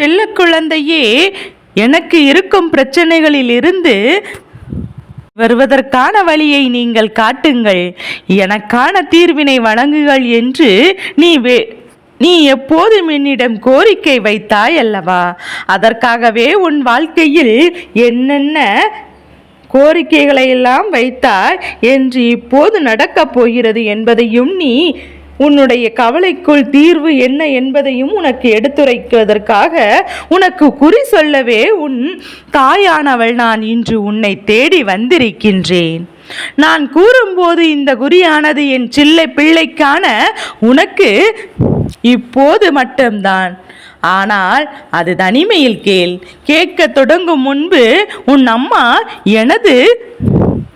செல்ல குழந்தையே எனக்கு இருக்கும் பிரச்சனைகளிலிருந்து வருவதற்கான வழியை நீங்கள் காட்டுங்கள். எனக்கான தீர்வினை வழங்குங்கள் என்று நீ வே நீ எப்போதும் என்னிடம் கோரிக்கை வைத்தாய் அல்லவா? அதற்காகவே உன் வாழ்க்கையில் என்னென்ன கோரிக்கைகளை எல்லாம் வைத்தாய் என்று இப்போது நடக்கப் போகிறது என்பதையும் நீ உன்னுடைய கவலைக்குள் தீர்வு என்ன என்பதையும் உனக்கு எடுத்துரைக்குவதற்காக உனக்கு குறி சொல்லவே உன் தாயானவள் நான் இன்று உன்னை தேடி வந்திருக்கின்றேன். நான் கூறும்போது இந்த குறியானது என் சில்லை பிள்ளைக்கான உனக்கு இப்போது மட்டும்தான். ஆனால் அது தனிமையில் கேள். கேட்க தொடங்கும் முன்பு உன் அம்மா எனது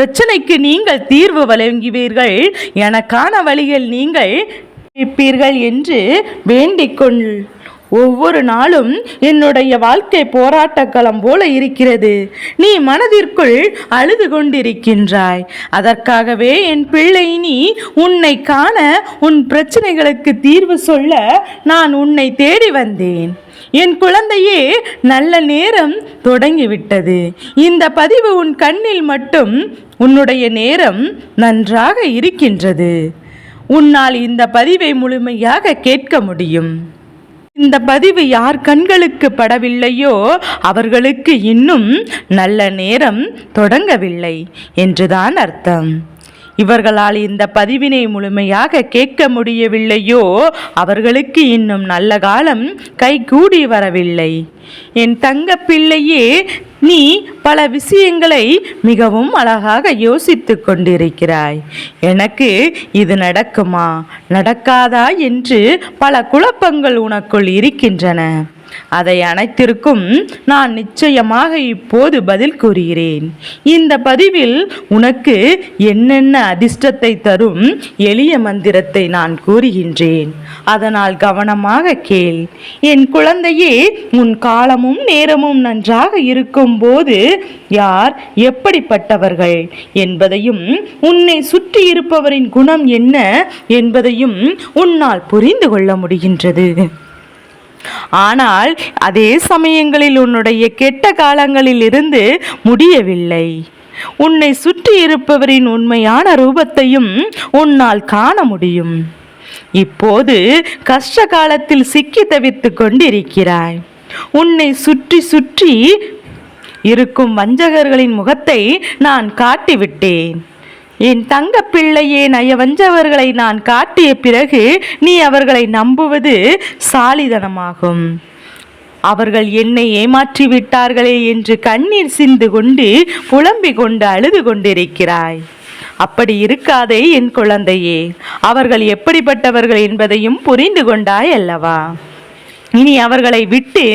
பிரச்சனைக்கு நீங்கள் தீர்வு வழங்குவீர்கள். எனக்கான வழியில் நீங்கள் இருப்பீர்கள் என்று வேண்டிக்கொள். ஒவ்வொரு நாளும் என்னுடைய வாழ்க்கை போராட்டக்களம் போல இருக்கிறது. நீ மனதிற்குள் அழுது கொண்டிருக்கின்றாய். அதற்காகவே என் பிள்ளை நீ உன்னை காண உன் பிரச்சனைகளுக்கு தீர்வு சொல்ல நான் உன்னை தேடி வந்தேன். என் குழந்தையே நல்ல நேரம் தொடங்கிவிட்டது. இந்த பதிவு உன் கண்ணில் மட்டும் உன்னுடைய நேரம் நன்றாக இருக்கின்றது. உன்னால் இந்த பதிவை முழுமையாக கேட்க முடியும். இந்த பதிவு யார் கண்களுக்கு படவில்லையோ அவர்களுக்கு இன்னும் நல்ல நேரம் தொடங்கவில்லை என்றுதான் அர்த்தம். இவர்களால் இந்த பதிவினை முழுமையாக கேட்க முடியவில்லையோ? அவர்களுக்கு இன்னும் நல்ல காலம் கைகூடி வரவில்லை. என் தங்க பிள்ளையே நீ பல விஷயங்களை மிகவும் அழகாக யோசித்து கொண்டிருக்கிறாய். எனக்கு இது நடக்குமா? நடக்காதா என்று பல குழப்பங்கள் உனக்குள் இருக்கின்றன. அதை அனைத்திற்கும் நான் நிச்சயமாக இப்போது பதில் கூறுகிறேன். இந்த பதிவில் உனக்கு என்னென்ன அதிர்ஷ்டத்தை தரும் எளிய மந்திரத்தை நான் கூறுகின்றேன். அதனால் கவனமாக கேள். என் குழந்தையே உன் காலமும் நேரமும் நன்றாக இருக்கும்போது யார் எப்படிப்பட்டவர்கள் என்பதையும் உன்னை சுற்றி இருப்பவரின் குணம் என்ன என்பதையும் உன்னால் புரிந்து கொள்ள முடிகின்றது. ஆனால் அதே சமயங்களில் உன்னுடைய கெட்ட காலங்களில் இருந்து முடியவில்லை. உன்னை சுற்றி இருப்பவரின் உண்மையான ரூபத்தையும் உன்னால் காண முடியும். இப்போது கஷ்ட காலத்தில் சிக்கி தவித்துக் கொண்டிருக்கிறாய். உன்னை சுற்றி சுற்றி இருக்கும் வஞ்சகர்களின் முகத்தை நான் காட்டிவிட்டேன். என் தங்க பிள்ளையே நயவஞ்சவர்களை நான் காட்டிய பிறகு நீ அவர்களை நம்புவது சாலிதனமாகும். அவர்கள் என்னை ஏமாற்றி விட்டார்களே என்று கண்ணீர் சிந்து கொண்டு புலம்பிக் கொண்டு அழுது கொண்டிருக்கிறாய். அப்படி இருக்காதே என் குழந்தையே அவர்கள் எப்படிப்பட்டவர்கள் என்பதையும் புரிந்து கொண்டாய் அல்லவா? இனி அவர்களை விட்டு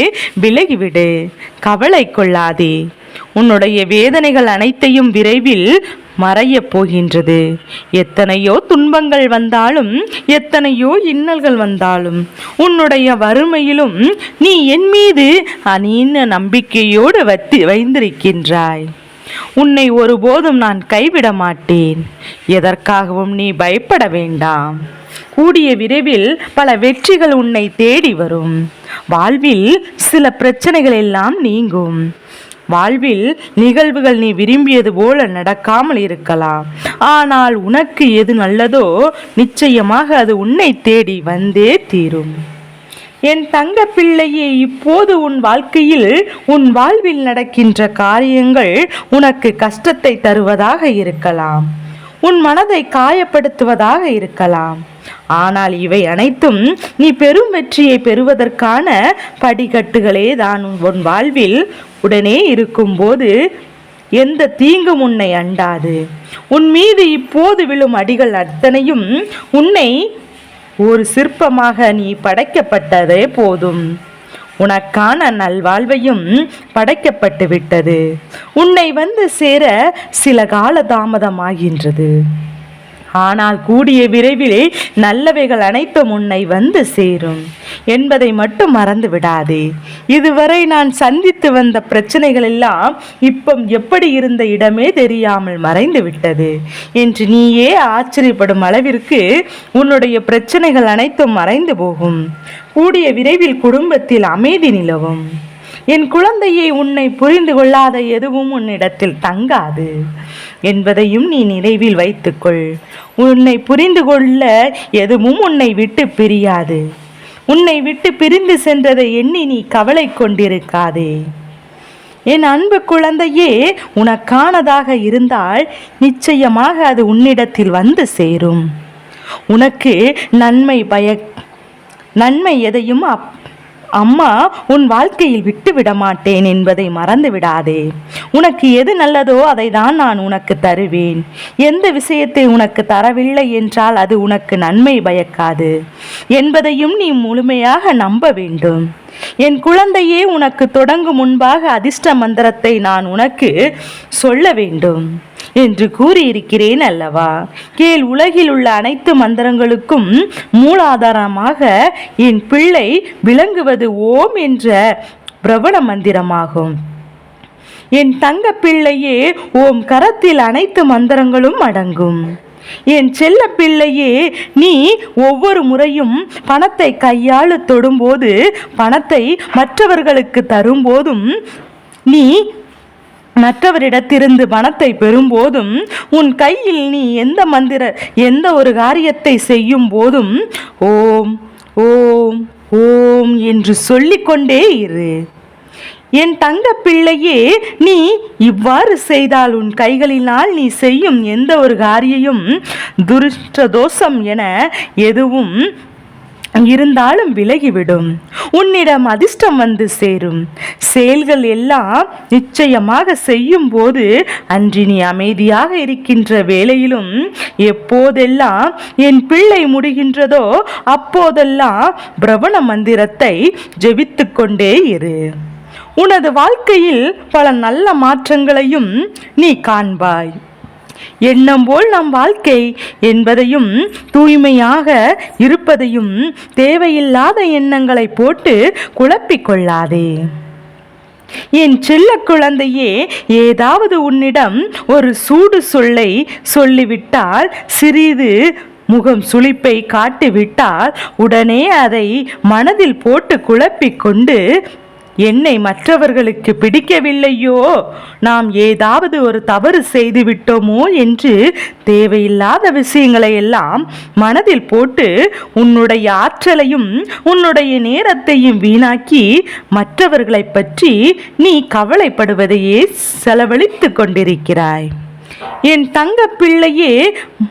விலகிவிடு கவலை கொள்ளாதே. உன்னுடைய வேதனைகள் அனைத்தையும் விரைவில் மறையப் போகின்றது. எத்தனையோ துன்பங்கள் வந்தாலும் எத்தனையோ இன்னல்கள் வந்தாலும் உன்னுடைய வறுமையிலும் நீ என் மீது அநீன நம்பிக்கையோடு வத்தி வைந்திருக்கின்றாய் உன்னை ஒருபோதும் நான் கைவிட மாட்டேன். எதற்காகவும் நீ பயப்பட வேண்டாம். கூடிய விரைவில் பல வெற்றிகள் உன்னை தேடி வரும். வாழ்வில் சில பிரச்சனைகள் எல்லாம் நீங்கும். வாழ்வில் நிகழ்வுகள் நீ விரும்பியது போல நடக்காமல் இருக்கலாம். ஆனால் உனக்கு எது நல்லதோ நிச்சயமாக அது உன்னை தேடி வந்தே தீரும். என் தங்க பிள்ளையே இப்போது உன் வாழ்க்கையில் உன் வாழ்வில் நடக்கின்ற காரியங்கள் உனக்கு கஷ்டத்தை தருவதாக இருக்கலாம். உன் மனதை காயப்படுத்துவதாக இருக்கலாம். ஆனால் இவை அனைத்தும் நீ பெரும் வெற்றியை பெறுவதற்கான படிக்கட்டுகளே தான். உன் வாழ்வில் உடனே இருக்கும்போது எந்த தீங்கும் உன்னை அண்டாது. உன் மீது இப்போது விழும் அடிகள் அத்தனையும் உன்னை ஒரு சிற்பமாக நீ படைக்கப்பட்டதே போதும். உனக்கான நல்வாழ்வையும் படைக்கப்பட்டு விட்டது உன்னை வந்து சேர சில கால தாமதமாகின்றது ஆனால் கூடிய விரைவிலே நல்லவைகள் அனைத்தும் உன்னை வந்து சேரும். என்பதை மட்டும் மறந்து விடாதே. இதுவரை நான் சந்தித்து வந்த பிரச்சனைகள் எல்லாம் இப்போ எப்படி இருந்த இடமே தெரியாமல் மறைந்து விட்டது. என்று நீயே ஆச்சரியப்படும் அளவிற்கு உன்னுடைய பிரச்சனைகள் அனைத்தும் மறைந்து போகும். கூடிய விரைவில் குடும்பத்தில் அமைதி நிலவும். என் குழந்தையை உன்னை புரிந்து கொள்ளாத எதுவும் உன்னிடத்தில் தங்காது என்பதையும் நீ நினைவில் வைத்துக்கொள். உன்னை புரிந்து கொள்ள எதுவும் உன்னை விட்டு பிரியாது. உன்னை விட்டு பிரிந்து சென்றதை எண்ணி நீ கவலை கொண்டிருக்காதே. என் அன்பு குழந்தையே உனக்கானதாக இருந்தால் நிச்சயமாக அது உன்னிடத்தில் வந்து சேரும். உனக்கு நன்மை பய நன்மை எதையும் அப் அம்மா உன் வாழ்க்கையில் விட்டு விட மாட்டேன் என்பதை மறந்து விடாதே. உனக்கு எது நல்லதோ அதை தான் நான் உனக்கு தருவேன். எந்த விஷயத்தை உனக்கு தரவில்லை என்றால் அது உனக்கு நன்மை பயக்காது என்பதையும் நீ முழுமையாக நம்ப வேண்டும். என் குழந்தையே உனக்கு தொடங்கும் முன்பாக அதிர்ஷ்ட மந்திரத்தை நான் உனக்கு சொல்ல வேண்டும். என்று கூறியிருக்கிறேன் அல்லவா? கேள் உலகில் உள்ள அனைத்து மந்திரங்களுக்கும் மூலாதாரமாக என் பிள்ளை விளங்குவது ஓம் என்ற பிரபல மந்திரமாகும். என் தங்க பிள்ளையே ஓம் கரத்தில் அனைத்து மந்திரங்களும் அடங்கும். என் செல்ல பிள்ளையே நீ ஒவ்வொரு முறையும் பணத்தை கையாள தொடும்போது பணத்தை மற்றவர்களுக்கு தரும்போதும் நீ மற்றவரிடத்திருந்து பணத்தை பெறும்போதும் உன் கையில் நீ எந்த மந்திர எந்த ஒரு காரியத்தை செய்யும் போதும் ஓம் ஓம் ஓம் என்று சொல்லிக்கொண்டே இரு. என் தங்க பிள்ளையே நீ இவ்வாறு செய்தால் உன் கைகளினால் நீ செய்யும் எந்த ஒரு காரியையும் துருஷ்ட தோஷம் என எதுவும் இருந்தாலும் விலகிவிடும். உன்னிடம் அதிர்ஷ்டம் வந்து சேரும். செயல்கள் எல்லாம் நிச்சயமாக செய்யும் போது அன்றி நீ அமைதியாக இருக்கின்ற வேளையிலும் எப்போதெல்லாம் என் பிள்ளை முடிகின்றதோ அப்போதெல்லாம் பிரபண மந்திரத்தை ஜெபித்து கொண்டே இரு. உனது வாழ்க்கையில் பல நல்ல மாற்றங்களையும் நீ காண்பாய். எண்ணம் போல் நம் வாழ்க்கை என்பதையும் தூய்மையாக இருப்பதையும் தேவையில்லாத எண்ணங்களை போட்டு குழப்பிக் கொள்ளாதே. என் செல்ல குழந்தையே ஏதாவது உன்னிடம் ஒரு சூடு சொல்லை சொல்லிவிட்டால் சிறிது முகம் சுளிப்பை காட்டிவிட்டால் உடனே அதை மனதில் போட்டு குழப்பிக் கொண்டு என்னை மற்றவர்களுக்கு பிடிக்கவில்லையோ? நாம் ஏதாவது ஒரு தவறு செய்து விட்டோமோ என்று தேவையில்லாத விஷயங்களை எல்லாம் மனதில் போட்டு உன்னுடைய ஆற்றலையும் உன்னுடைய நேரத்தையும் வீணாக்கி மற்றவர்களை பற்றி நீ கவலைப்படுவதையே செலவழித்து கொண்டிருக்கிறாய். என் தங்க பிள்ளையே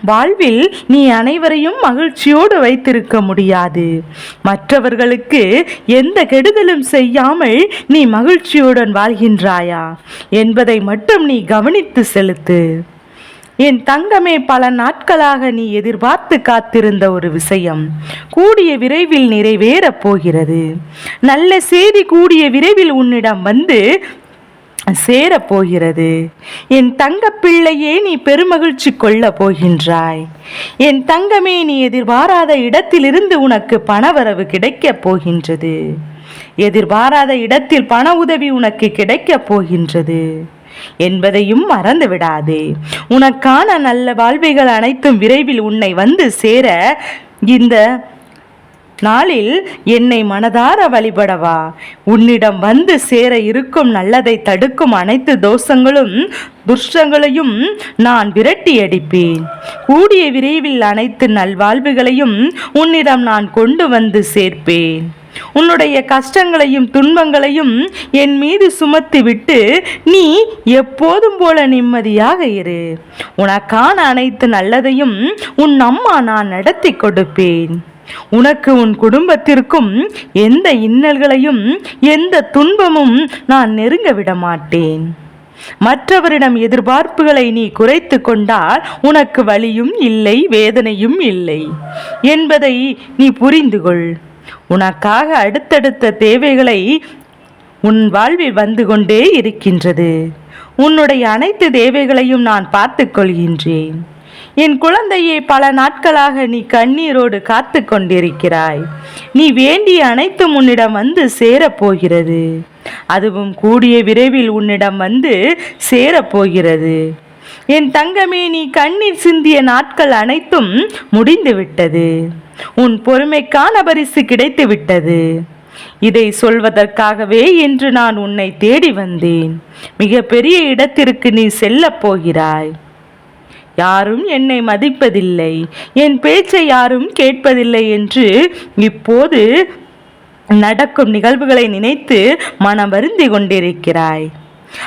வாழ்வில் நீ அனைவரையும் மகிழ்ச்சியோடு வைத்திருக்க முடியாது. மற்றவர்களுக்கு எந்த கெடுதலும் செய்யாமல் நீ மகிழ்ச்சியுடன் வாழ்கின்றாயா என்பதை மட்டும் நீ கவனித்து செலுத்து. என் தங்கமே பல நாட்களாக நீ எதிர்பார்த்து காத்திருந்த ஒரு விஷயம் கூடிய விரைவில் நிறைவேறப் போகிறது. நல்ல செய்தி கூடிய விரைவில் உன்னிடம் வந்து சேரப்போகிறது. என் தங்க பிள்ளையே நீ பெருமகிழ்ச்சி கொள்ள போகின்றாய். என் தங்கமே நீ எதிர்பாராத இடத்திலிருந்து உனக்கு பணவரவு கிடைக்கப் போகின்றது. எதிர்பாராத இடத்தில் பண உதவி உனக்கு கிடைக்கப் போகின்றது. என்பதையும் மறந்து விடாதே. உனக்கான நல்ல வாழ்வைகள் அனைத்தும் விரைவில் உன்னை வந்து சேர இந்த நாளில் என்னை மனதார வழிபடவா? உன்னிடம் வந்து சேர இருக்கும் நல்லதை தடுக்கும் அனைத்து தோஷங்களும் துஷ்டங்களையும் நான் விரட்டி அடிப்பேன் கூடிய விரைவில் அனைத்து நல்வாழ்வுகளையும் உன்னிடம் நான் கொண்டு வந்து சேர்ப்பேன். உன்னுடைய கஷ்டங்களையும் துன்பங்களையும் என் மீது சுமத்திவிட்டு நீ எப்போதும் போல நிம்மதியாக இரு. உனக்கான அனைத்து நல்லதையும் உன் அம்மா நான் நடத்தி கொடுப்பேன். உனக்கு உன் குடும்பத்திற்கும் எந்த இன்னல்களையும் எந்த துன்பமும் நான் நெருங்க விட மாட்டேன் மற்றவரிடம் எதிர்பார்ப்புகளை நீ குறைத்து கொண்டால் உனக்கு வலியும் இல்லை வேதனையும் இல்லை. என்பதை நீ புரிந்து கொள். உனக்காக அடுத்தடுத்த தேவைகளை உன் வாழ்வில் வந்து கொண்டே இருக்கின்றது. உன்னுடைய அனைத்து தேவைகளையும் நான் பார்த்து கொள்கின்றேன். என் குழந்தையை பல நாட்களாக நீ கண்ணீரோடு காத்து கொண்டிருக்கிறாய். நீ வேண்டிய அனைத்தும் உன்னிடம் வந்து சேரப்போகிறது. அதுவும் கூடிய விரைவில் உன்னிடம் வந்து சேரப்போகிறது. என் தங்கமே நீ கண்ணீர் சிந்திய நாட்கள் அனைத்தும் முடிந்துவிட்டது. உன் பொறுமைக்கான பரிசு கிடைத்து விட்டது இதை சொல்வதற்காகவே இன்று நான் உன்னை தேடி வந்தேன். மிக பெரிய இடத்திற்கு நீ செல்லப் போகிறாய். யாரும் என்னை மதிப்பதில்லை. என் பேச்சை யாரும் கேட்பதில்லை என்று இப்போது நடக்கும் நிகழ்வுகளை நினைத்து மனம் வருந்தி கொண்டிருக்கிறாய்.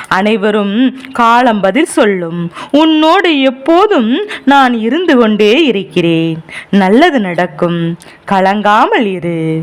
அனைவரும் காலம் பதில் சொல்லும். உன்னோடு எப்போதும் நான் இருந்து கொண்டே இருக்கிறேன். நல்லது நடக்கும். கலங்காமல் இரு.